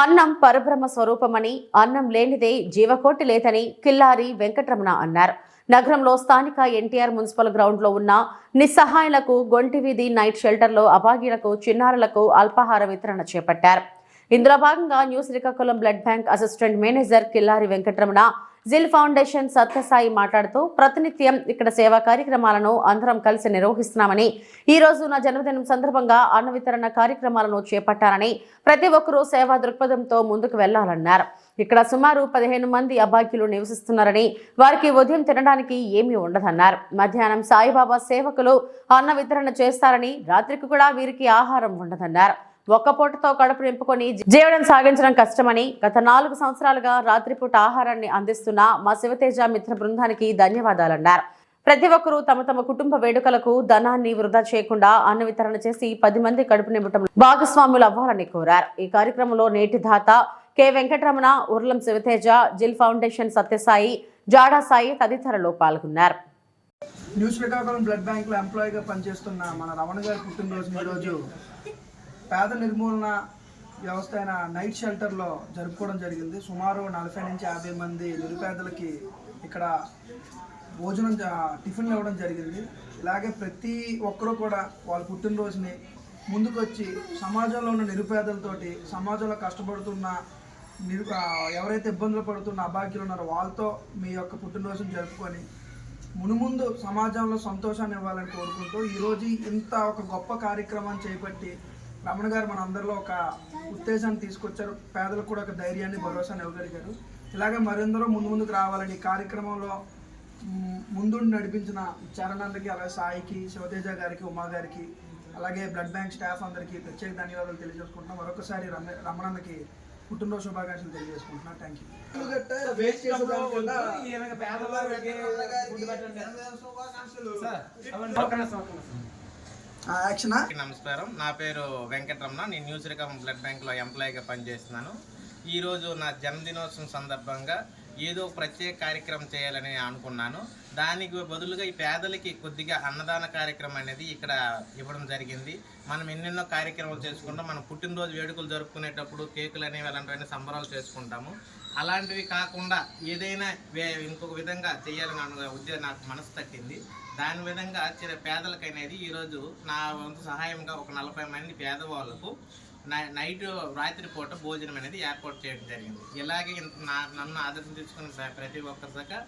అన్నం పరబ్రహ్మ స్వరూపమని అన్నం లేనిదే జీవకోటి లేదని కిల్లారి వెంకటరమణ అన్నారు. నగరంలో స్థానిక ఎన్టీఆర్ మున్సిపల్ గ్రౌండ్లో ఉన్న నిస్సహాయులకు గొంటివీధి నైట్ షెల్టర్లో అభాగ్యులకు చిన్నారులకు అల్పాహార వితరణ చేపట్టారు. ఇందులో భాగంగా new Srikakulam blood bank assistant manager Killari Venkataramana జిల్ ఫౌండేషన్ సత్యసాయి మాట్లాడుతూ ప్రతినిత్యం ఇక్కడ సేవా కార్యక్రమాలను అందరం కలిసి నిర్వహిస్తున్నామని ఈ రోజు నా జన్మదినం సందర్భంగా అన్న వితరణ కార్యక్రమాలను చేపట్టారని ప్రతి ఒక్కరూ సేవా దృక్పథంతో ముందుకు వెళ్ళాలన్నారు ఇక్కడ సుమారు పదిహేను మంది అభాగ్యులు నివసిస్తున్నారని వారికి ఉదయం తినడానికి ఏమీ ఉండదన్నారు. మధ్యాహ్నం సాయిబాబా సేవకులు అన్న వితరణ చేస్తారని రాత్రికి కూడా వీరికి ఆహారం ఉండదన్నారు. ఒక్క పూటతో కడుపు నింపుకొని జీవనం సాగించడం కష్టమని గత నాలుగు సంవత్సరాలుగా రాత్రిపూట ఆహారాన్ని అందిస్తున్న మా శివతేజ మిత్ర బృందానికి ధన్యవాదాలన్నారు. ప్రతి ఒక్కరూ తమ తమ కుటుంబ వేడుకలకు ధనాన్ని వృధా చేయకుండా అన్న వితరణ చేసి పది మంది కడుపు నింపటం భాగస్వాములు అవ్వాలని కోరారు. ఈ కార్యక్రమంలో నేటి దాత కె. వెంకటరమణ ఉర్లం శివతేజ జిల్ ఫౌండేషన్ సత్యసాయి జాడా సాయి తదితరులు పాల్గొన్నారు. న్యూ శ్రీకాకుళం బ్లడ్ బ్యాంక్లో ఎంప్లాయీగా పనిచేస్తున్న మన రమణ గారి పుట్టినరోజు ఈరోజు పేద నిర్మూలన వ్యవస్థ అయిన నైట్ షెల్టర్లో జరుపుకోవడం జరిగింది. సుమారు నలభై నుంచి యాభై మంది నిరుపేదలకి ఇక్కడ భోజనం టిఫిన్లు ఇవ్వడం జరిగింది. ఇలాగే ప్రతి ఒక్కరూ కూడా వాళ్ళ పుట్టినరోజుని ముందుకొచ్చి సమాజంలో ఉన్న నిరుపేదలతోటి సమాజంలో కష్టపడుతున్న నిరు ఎవరైతే ఇబ్బందులు పడుతున్న అభాగ్యులు ఉన్నారో వాళ్ళతో మీ యొక్క పుట్టినరోజును జరుపుకొని మునుముందు సమాజంలో సంతోషాన్ని ఇవ్వాలని కోరుకుంటూ ఈరోజు ఇంత ఒక గొప్ప కార్యక్రమాన్ని చేపట్టి రమణ గారు మన అందరిలో ఒక ఉత్తేజాన్ని తీసుకొచ్చారు. పేదలకు కూడా ఒక ధైర్యాన్ని భరోసాని ఇవ్వగలిగారు. ఇలాగే మరెందరో ముందు ముందుకు రావాలని ఈ కార్యక్రమంలో ముందుండి నడిపించిన చరణానికి అలాగే సాయికి శివతేజ గారికి ఉమా గారికి అలాగే బ్లడ్ బ్యాంక్ స్టాఫ్ అందరికీ ప్రత్యేక ధన్యవాదాలు తెలియజేసుకుంటున్నాం. మరొకసారి రమ రమణన్నకి పుట్టినరోజు శుభాకాంక్షలు తెలియజేసుకుంటున్నాం. థ్యాంక్ యూ నమస్కారం. నా పేరు వెంకటరమణ. నేను న్యూస్ రికమ్ బ్లడ్ బ్యాంక్లో ఎంప్లాయీగా పనిచేస్తున్నాను. ఈరోజు నా జన్మదినోత్సవం సందర్భంగా ఏదో ప్రత్యేక కార్యక్రమం చేయాలని అనుకున్నాను. దానికి బదులుగా ఈ పేదలకి కొద్దిగా అన్నదాన కార్యక్రమం అనేది ఇక్కడ ఇవ్వడం జరిగింది. మనం ఎన్నెన్నో కార్యక్రమాలు చేసుకుంటాం. మనం పుట్టినరోజు వేడుకలు జరుపుకునేటప్పుడు కేకులు అనేవి అలాంటివన్నీ సంబరాలు చేసుకుంటాము. అలాంటివి కాకుండా ఏదైనా వే- ఇంకొక విధంగా చేయాలని ఉద్యోగం నాకు మనసు తట్టింది. దాని విధంగా చిన్న పేదలకు అనేది ఈరోజు నా వంతు సహాయంగా ఒక నలభై మంది పేదవాళ్ళకు నైట్ రాత్రి పూట భోజనం అనేది ఏర్పాటు చేయడం జరిగింది. ఇలాగే నా- నన్ను ఆదర్శం తీసుకున్న ప్రతి ఒక్కరి దాకా